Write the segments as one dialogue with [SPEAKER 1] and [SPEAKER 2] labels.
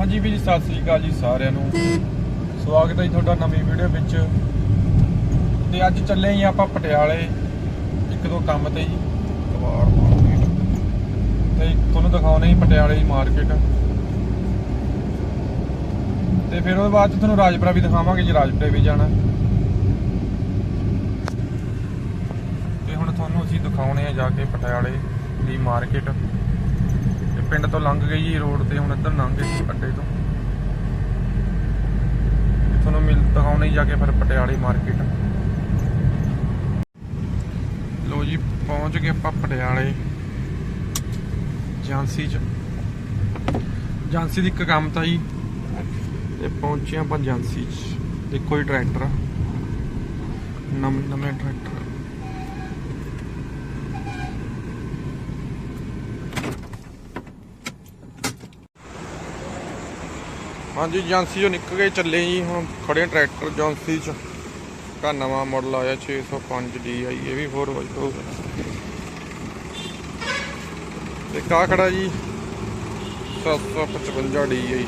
[SPEAKER 1] ਹਾਂਜੀ ਵੀ ਜੀ, ਸਤਿ ਸ੍ਰੀ ਅਕਾਲ ਜੀ ਸਾਰਿਆਂ ਨੂੰ। ਸਵਾਗਤ ਹੈ ਜੀ ਤੁਹਾਡਾ ਨਵੀਂ ਵੀਡੀਓ ਵਿੱਚ। ਤੇ ਅੱਜ ਚੱਲੇ ਜੀ ਆਪਾਂ ਪਟਿਆਲੇ। ਇੱਕ ਦੋ ਕੰਮ ਤੇ ਜੀ। ਕਬਾੜ ਮਾਰਕੀਟ ਤੇ ਤੁਹਾਨੂੰ ਦਿਖਾਉਣੇ ਜੀ ਪਟਿਆਲੇ ਦੀ ਮਾਰਕੀਟ ਤੇ ਫਿਰ ਉਹਦੇ ਬਾਅਦ 'ਚ ਤੁਹਾਨੂੰ ਰਾਜਪੁਰਾ ਵੀ ਦਿਖਾਵਾਂਗੇ ਜੀ, ਰਾਜਪੁਰੇ ਵੀ ਜਾਣਾ। ਤੇ ਹੁਣ ਤੁਹਾਨੂੰ ਅਸੀਂ ਦਿਖਾਉਣੇ ਆ ਜਾ ਕੇ ਪਟਿਆਲੇ ਦੀ ਮਾਰਕੀਟ ਪਿੰਡ ਤੋਂ ਲੰਘ ਗਈ ਜੀ, ਰੋਡ ਤੇ ਹੁਣ ਇੱਧਰ ਲੰਘ ਗਏ ਅੱਡੇ ਤੋਂ। ਤੁਹਾਨੂੰ ਮਿਲ ਦਿਖਾਉਣੇ ਜਾ ਕੇ ਫਿਰ ਪਟਿਆਲੇ ਮਾਰਕੀਟ ਲੋ ਜੀ, ਪਹੁੰਚ ਗਏ ਆਪਾਂ ਪਟਿਆਲੇ। ਝਾਂਸੀ ਚ। ਝਾਂਸੀ ਦੀ ਇੱਕ ਕੰਮ ਤਾਂ ਜੀ, ਤੇ ਪਹੁੰਚੇ ਆਪਾਂ ਝਾਂਸੀ ਚ। ਦੇਖੋ ਜੀ, ਟਰੈਕਟਰ। ਨਵੇਂ ਨਵੇਂ ਟਰੈਕਟਰ। ਹਾਂਜੀ, ਏਜੰਸੀ ਚੋਂ ਨਿਕਲ ਕੇ ਚੱਲੇ ਜੀ, ਹੁਣ ਖੜੇ ਟਰੈਕਟਰ ਏਜੰਸੀ ਚ। ਕਾ ਨਵਾਂ ਮਾਡਲ ਆਇਆ 605 DI ਇਹ ਵੀ 4 ਵਾਈ ਤੋਂ ਤੇ ਕਾ ਖੜਾ ਜੀ 755 DI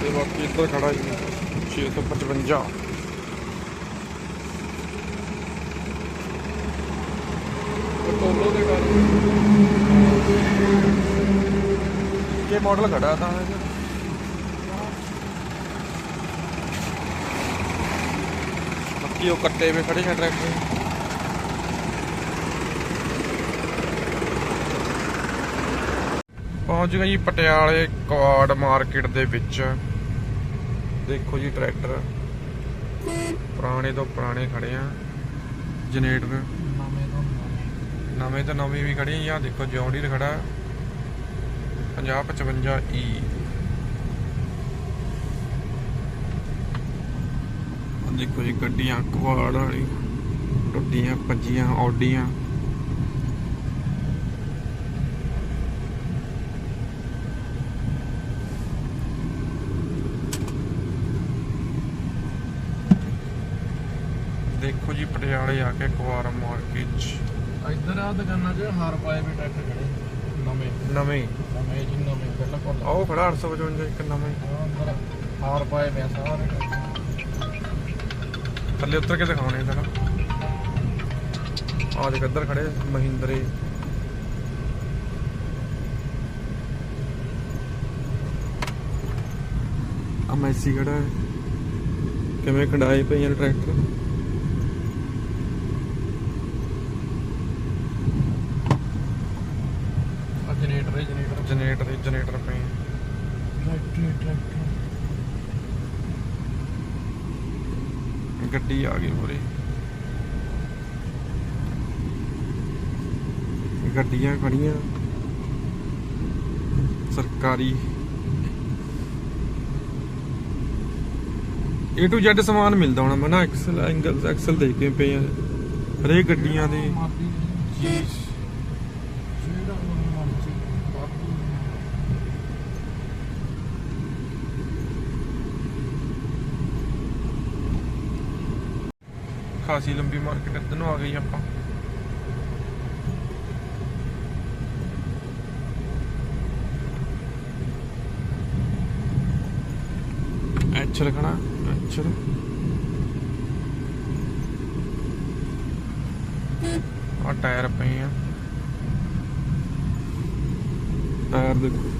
[SPEAKER 1] ਤੇ ਬਾਕੀ ਇੱਧਰ ਖੜਾ ਜੀ 655 ਟੋਲੋ ਦੇ ਗੱਲ ਇਹ ਮਾਡਲ ਖੜਾ ਤਾਂ ਬਾਕੀ ਉਹ ਕੱਟੇ ਵੇ ਖੜੇ ਹੈ ਟਰੈਕਟਰ ਪਹੁੰਚ ਗਏ ਜੀ ਪਟਿਆਲੇ ਕਵਾੜ ਮਾਰਕੀਟ ਦੇ ਵਿੱਚ। ਦੇਖੋ ਜੀ ਟਰੈਕਟਰ ਪੁਰਾਣੇ ਤੋਂ ਪੁਰਾਣੇ ਖੜੇ ਆ। ਜਨਰੇਟਰ
[SPEAKER 2] ਨਵੇਂ ਤੋਂ
[SPEAKER 1] ਨਵੇਂ। ਤੋਂ ਨਵੇਂ ਵੀ ਖੜੇ ਆ। ਦੇਖੋ ਜੌਂਡੀਰ ਖੜਾ। 5055 ਈ e। ਦੇਖੋ ਜੀ, ਗੱਡੀਆਂ ਕਵਾੜ ਵਾਲੀ ਟੁੱਟੀਆਂ ਭੱਜੀਆਂ ਆਡੀਆਂ ਦੇਖੋ ਜੀ, ਪਟਿਆਲੇ ਆ ਕੇ ਕੁਆਰ ਮਾਰਕੀਟ 'ਚ।
[SPEAKER 2] ਇੱਧਰ ਆ ਦੁਕਾਨਾਂ 'ਚ ਹਾਰ ਪਾਏ ਵੀ ਟਰੈਕਟਰ ਖੜੇ। ਨਵੇਂ।
[SPEAKER 1] ਨਵੇਂ।
[SPEAKER 2] ਨਵੇਂ ਜੀ ਨਵੇਂ ਬਿਲਕੁਲ।
[SPEAKER 1] ਆਹ ਉਹ ਖੜਾ 855 ਇੱਕ ਨਵੇਂ।
[SPEAKER 2] ਹਾਰ ਪਾਏ ਪਿਆ ਸਾਰੇ।
[SPEAKER 1] ਥੱਲੇ ਉਤਰ ਕੇ ਦਿਖਾਉਣੇ ਤੈਨੂੰ। ਆਹ ਦੇਖ ਇੱਧਰ ਖੜੇ ਮਹਿੰਦਰੇ। ਆ ਮੈਸੀ ਖੜਾ ਕਿਵੇਂ ਖੰਡਾਏ ਪਈਆਂ ਨੇ ਟਰੈਕਟਰ
[SPEAKER 2] ਆ ਜਨਰੇਟਰ ਹੀ। ਜਨਰੇਟਰ
[SPEAKER 1] ਪਏ।
[SPEAKER 2] ਟਰੈਕਟਰ ਟਰੈਕਟਰ
[SPEAKER 1] ਗੱਡੀ ਆ ਗਈ ਪੂਰੀ ਗੱਡੀਆਂ ਖੜੀਆਂ। ਸਰਕਾਰੀ। A to Z ਸਮਾਨ ਮਿਲਦਾ ਹੋਣਾ ਮੈਂ ਨਾ ਐਕਸਲ ਐਂਗਲ ਐਕਸਲ ਦੇਖ ਕੇ ਪਏ ਆ ਹਰੇਕ ਗੱਡੀਆਂ ਦੇ
[SPEAKER 2] ਮਾਰਦੀ
[SPEAKER 1] ਚੀਜ਼
[SPEAKER 2] ਜਿਹੜਾ ਮਰਜ਼ੀ ਬਾਕੀ
[SPEAKER 1] ਖਾਸੀ ਲੰਬੀ ਮਾਰਕੀਟ ਇੱਧਰ ਨੂੰ ਆ ਗਈ ਆਪਾਂ। ਐਚ ਰੱਖਣਾ ਐਚ ਆ ਟਾਇਰ ਪਏ ਆ। ਟਾਇਰ ਦੇਖੋ।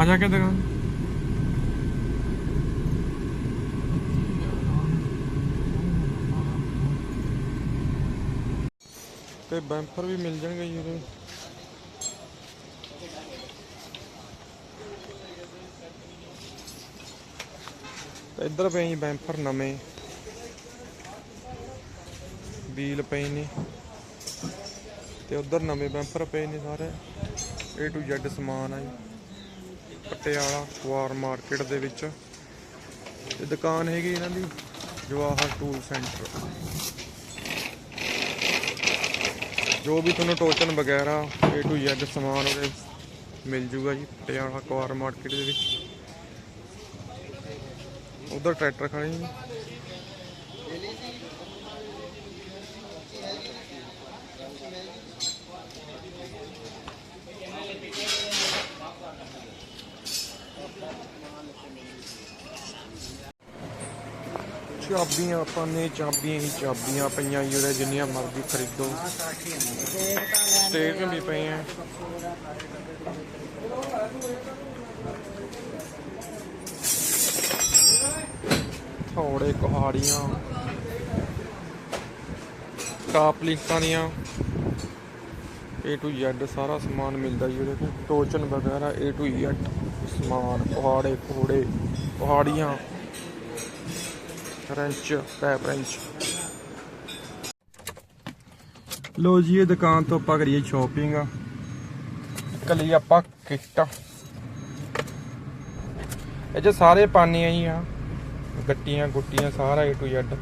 [SPEAKER 1] कहाँ जाके दुकान ਤੇ ਬੈਂਪਰ ਵੀ ਮਿਲ ਜਾਣਗੇ ਜੀ ਉਹਦੇ ਤੇ ਇੱਧਰ ਪਏ ਜੀ ਬੈਂਪਰ ਨਵੇਂ ਵੀਲ ਪਏ ਨੇ ਤੇ ਉਧਰ ਨਵੇਂ ਬੈਂਪਰ ਪਏ ਨੇ ਸਾਰੇ A to Z ਸਮਾਨ ਆ ਜੀ ਪਟਿਆਲਾ ਕੁਆਰ ਮਾਰਕੀਟ ਦੇ ਵਿੱਚ। ਇਹ ਦੁਕਾਨ ਹੈਗੀ ਇਹਨਾਂ ਦੀ ਜਵਾਹਰ ਟੂਲ ਸੈਂਟਰ। ਜੋ ਵੀ ਤੁਹਾਨੂੰ ਟੋਚਨ ਵਗੈਰਾ, A to Z ਸਮਾਨ ਉਹਦੇ ਮਿਲ ਜੂਗਾ ਜੀ, ਪਟਿਆਲਾ ਕੁਆਰ ਮਾਰਕੀਟ ਦੇ ਵਿੱਚ। ਉਧਰ ਟਰੈਕਟਰ ਖੜੇ ਜੀ ਚਾਬੀਆਂ, ਆਪਾਂ ਨੇ ਚਾਬੀਆਂ ਹੀ ਚਾਬੀਆਂ ਪਈਆਂ ਜੀ ਜਿੰਨੀਆਂ ਮਰਜ਼ੀ ਖਰੀਦੋ। ਸਟੇਜ ਵੀ ਪਏ ਥੋੜੇ ਕੁਹਾੜੀਆਂ। ਟਾਪ ਲਿੰਕਾਂ ਦੀਆਂ। A to Z ਸਾਰਾ ਸਮਾਨ ਮਿਲਦਾ ਜੀ ਕੋਲ। ਟੋਚਨ ਵਗੈਰਾ A to Z ਸਮਾਨ ਕੁਹਾੜੇ ਕੋੜੇ ਕੁਹਾੜੀਆਂ। ਰੈਂਚ ਪੈਪ ਰੈਂਚ ਲੋ ਜੀ, ਇਹ ਦੁਕਾਨ ਤੋਂ ਆਪਾਂ ਕਰੀਏ ਸ਼ਾਪਿੰਗ ਕੱਲੀ ਆਪਾਂ ਕਿੱਟਾਂ ਇਹ 'ਚ ਸਾਰੇ ਪਾਣੇ ਆ ਜੀ ਆ। ਗੱਟੀਆਂ, ਗੁੱਟੀਆਂ, ਸਾਰਾ A to Z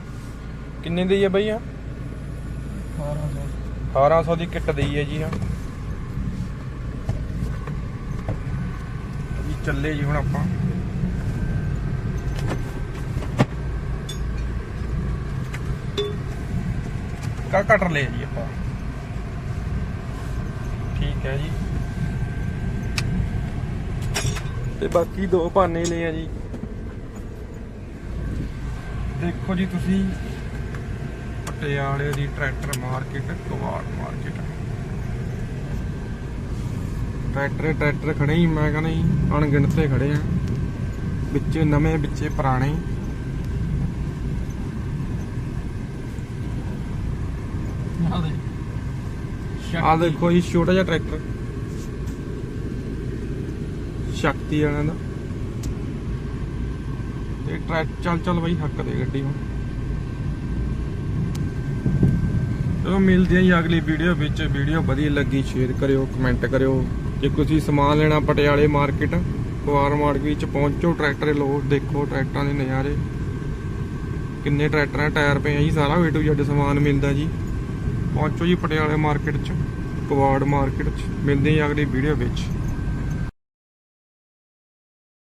[SPEAKER 1] ਕਿੰਨੇ ਦੀ ਹੈ ਬਈ ਆ 1800 ਦੀ ਕਿੱਟ ਦਈ ਹੈ ਜੀ ਆ। ਚੱਲੇ ਜੀ ਹੁਣ ਆਪਾਂ। ਕਾ ਕਟਰ ਲਿਆ ਜੀ ਆਪਾਂ। ਠੀਕ ਹੈ ਜੀ। ਤੇ ਬਾਕੀ ਦੋ ਭਾਨੇ ਲਏ ਆ ਜੀ। ਦੇਖੋ ਜੀ ਤੁਸੀਂ, ਪਟਿਆਲੇ ਦੀ ਟਰੈਕਟਰ ਮਾਰਕੀਟ, ਕਵਾੜ ਮਾਰਕੀਟ। ਟਰੈਕਟਰ ਟਰੈਕਟਰ ਖੜੇ ਹੀ, ਮੈਂ ਕਹਿੰਦਾ ਜੀ, ਅਣਗਿਣਤੇ ਖੜੇ ਆ। ਵਿੱਚ ਨਵੇਂ, ਵਿੱਚੇ ਪੁਰਾਣੇ। ਆ ਦੇਖੋ ਜੀ, ਛੋਟਾ ਜਿਹਾ ਟਰੈਕਟਰ। ਸ਼ਕਤੀ ਵਾਲਿਆਂ ਦਾ। ਤੇ ਟਰੈਕ ਚੱਲ ਚੱਲ ਬਈ, ਹੱਕ ਦੇ ਗੱਡੀ ਹੁਣ ਚਲੋ, ਮਿਲਦੇ ਹਾਂ ਜੀ ਅਗਲੀ ਵੀਡੀਓ ਵਿੱਚ। ਵੀਡੀਓ ਵਧੀਆ ਲੱਗੀ ਸ਼ੇਅਰ ਕਰਿਓ ਕਮੈਂਟ ਕਰਿਓ। ਜੇ ਤੁਸੀਂ ਸਮਾਨ ਲੈਣਾ, ਪਟਿਆਲੇ ਮਾਰਕੀਟ ਕੁਆਰ ਮਾਰਕੀਟ ਵਿੱਚ ਪਹੁੰਚੋ, ਟਰੈਕਟਰ ਲੋ ਦੇਖੋ ਟਰੈਕਟਰਾਂ ਦੇ ਨਜ਼ਾਰੇ। ਕਿੰਨੇ ਟਰੈਕਟਰਾਂ, ਟਾਇਰ ਪਏ ਆ ਜੀ, ਸਾਰਾ ਏ ਟੂ ਜ਼ੈਡ ਸਮਾਨ ਮਿਲਦਾ ਜੀ। ਪਹੁੰਚੋ ਜੀ ਪਟਿਆਲੇ ਮਾਰਕੀਟ ਚ ਕੁਆੜ ਮਾਰਕੀਟ ਚ ਮਿਲਦੇ ਹਾਂ ਅਗਲੀ ਵੀਡੀਓ ਵਿੱਚ।